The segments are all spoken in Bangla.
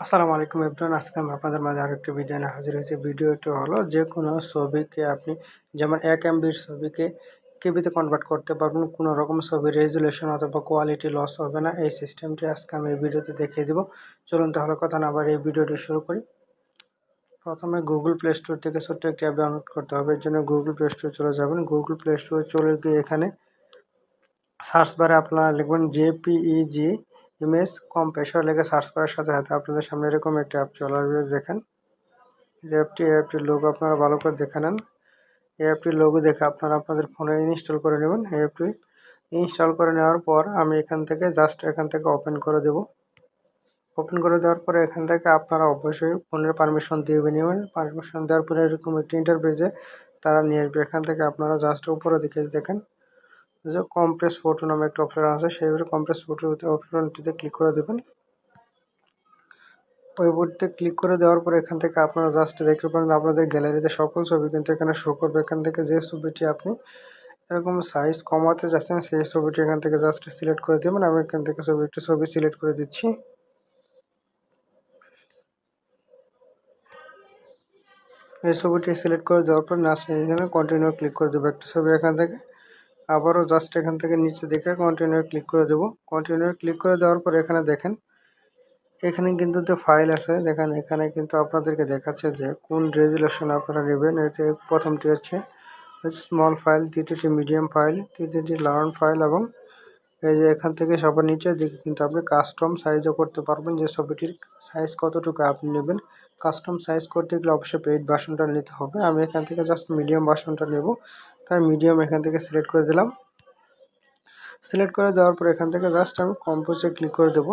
আসসালামু আলাইকুম এভরিওয়ান, আজকে আমি আপনাদের মাঝে আরেকটি ভিডিও নিয়ে হাজির হয়েছি। ভিডিওটি হলো যে কোনো ছবিকে আপনি যেমন এক এমবির ছবিকে কেবিতে কনভার্ট করতে পারবেন, কোনো রকম ছবির রেজুলেশন অথবা কোয়ালিটি লস হবে না। এই সিস্টেমটি আজকে আমি এই ভিডিওতে দেখিয়ে দিব। চলুন তাহলে কথা না আবার এই ভিডিওটি শুরু করি। প্রথমে গুগল প্লে স্টোর থেকে ছোট্ট একটি অ্যাপ ডাউনলোড করতে হবে। এর জন্য গুগল প্লে স্টোরে চলে যাবেন। গুগল প্লে স্টোরে চলে গিয়ে এখানে সার্চ বারে আপনারা লিখবেন জেপিইজি ইমেজ কম কম্প্রেসর লেগে সার্চ করার সাথে সাথে আপনাদের সামনে এরকম একটা অ্যাপ চলে আসবে, দেখেন। যে অ্যাপটি অ্যাপটির লোগো আপনারা ভালো করে দেখে নেন। এই অ্যাপটির লোগো দেখে আপনারা আপনাদের ফোনে ইনস্টল করে নেবেন। এই অ্যাপটি ইনস্টল করে নেওয়ার পর আমি এখান থেকে জাস্ট এখান থেকে ওপেন করে দেব। ওপেন করে দেওয়ার পরে এখান থেকে আপনারা অবশ্যই ফোনের পারমিশন দিয়ে নেবেন। পারমিশন দেওয়ার পরে এরকম একটি ইন্টারফেসে তারা নিয়ে আসবে। এখান থেকে আপনারা জাস্ট উপরে দিকে দেখেন। যে কম্প্রেস ফটো নামে একটা অপশন আছে সেইভাবে কম্প্রেস ফটো অপশনটিতে ক্লিক করে দেবেন। ওই বোর্ডতে ক্লিক করে দেওয়ার পর এখান থেকে আপনারা জাস্ট দেখতে পারেন আপনাদের গ্যালারিতে সকল ছবি কিন্তু এখানে শো করবে। এখান থেকে যে ছবিটি আপনি এরকম সাইজ কমাতে যাচ্ছেন, সেই ছবিটি এখান থেকে জাস্ট সিলেক্ট করে দেবেন। আমি এখান থেকে ছবি একটি ছবি সিলেক্ট করে দিচ্ছি। এই ছবিটি সিলেক্ট করে দেওয়ার পর নাচ কন্টিনিউ ক্লিক করে দেবো একটা ছবি এখান থেকে। আবারও জাস্ট এখান থেকে নিচে দেখে কন্টিনিউ ক্লিক করে দেবো। কন্টিনিউ ক্লিক করে দেওয়ার পর এখানে দেখেন, এখানে কিন্তু যে ফাইল আছে, দেখেন এখানে কিন্তু আপনাদেরকে দেখাচ্ছে যে কোন রেজুলেশন আপনারা নেবেন। এতে প্রথমটি হচ্ছে স্মল ফাইল দ্বিতীয়টি মিডিয়াম ফাইল তৃতীয়টি লার্ন ফাইল এবং এই যে এখান থেকে সবার নিচে দিকে কিন্তু আপনি কাস্টম সাইজও করতে পারবেন। যে ছবিটির সাইজ কতটুকু আপনি নেবেন। কাস্টম সাইজ করতে গেলে অবশ্যই পেইড বাসনটা নিতে হবে। আমি এখান থেকে জাস্ট মিডিয়াম বাসনটা নেব। তাই মিডিয়াম এখান থেকে সিলেক্ট করে দিলাম। সিলেক্ট করে দেওয়ার পর এখান থেকে জাস্ট আমি কম্পোজে ক্লিক করে দেবো।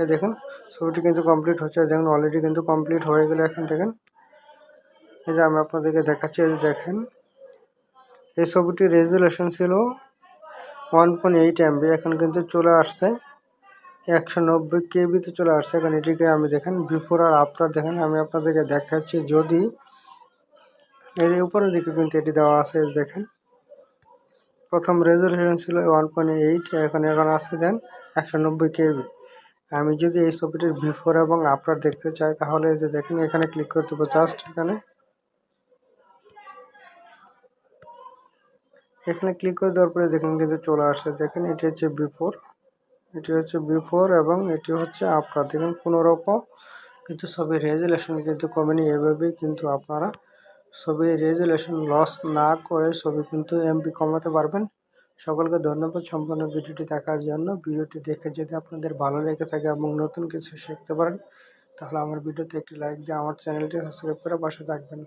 এই দেখেন, ছবিটি কিন্তু কমপ্লিট হচ্ছে। যেমন অলরেডি কিন্তু কমপ্লিট হয়ে গেলে এখন দেখেন এই যে আমি আপনাদেরকে দেখাচ্ছি, এই দেখেন। এই ছবিটির রেজুলেশন ছিল ওয়ান পয়েন্ট এইট এমবি এখন কিন্তু চলে আসছে। একশো নব্বই কেবিতে চলে আসছে। এখন এটিকে আমি দেখেন বিফোর আর আফটার দেখেন, আমি আপনাদেরকে দেখাচ্ছি। যদি এই যে উপরের দিকে কিন্তু এটি দেওয়া আছে, দেখেন। প্রথম রেজুলেশন ছিল ওয়ান পয়েন্ট এইট এখন এখন আছে দেন একশো নব্বই কেবি। আমি যদি এই ছবিটির বিফোর এবং আফটার দেখতে চাই, তাহলে যে দেখেন, এখানে ক্লিক করতে হবে জাস্ট এখানে। এখানে ক্লিক করে দেওয়ার পরে দেখুন কিন্তু চলে আসে। দেখেন, এটি হচ্ছে বিফোর এটি হচ্ছে বিফোর এবং এটি হচ্ছে আফটার দেখুন, কোনো রকম কিন্তু ছবির রেজুলেশন কিন্তু কমেনি, এভাবেই কিন্তু আপনারা ছবির রেজুলেশন লস না করে ছবি কিন্তু এমপি কমাতে পারবেন। সকলকে ধন্যবাদ সম্পূর্ণ ভিডিওটি দেখার জন্য। ভিডিওটি দেখে যদি আপনাদের ভালো লেগে থাকে এবং নতুন কিছু শিখতে পারেন, তাহলে আমার ভিডিওতে একটি লাইক দিয়ে আমার চ্যানেলটি সাবস্ক্রাইব করে পাশে থাকবেন।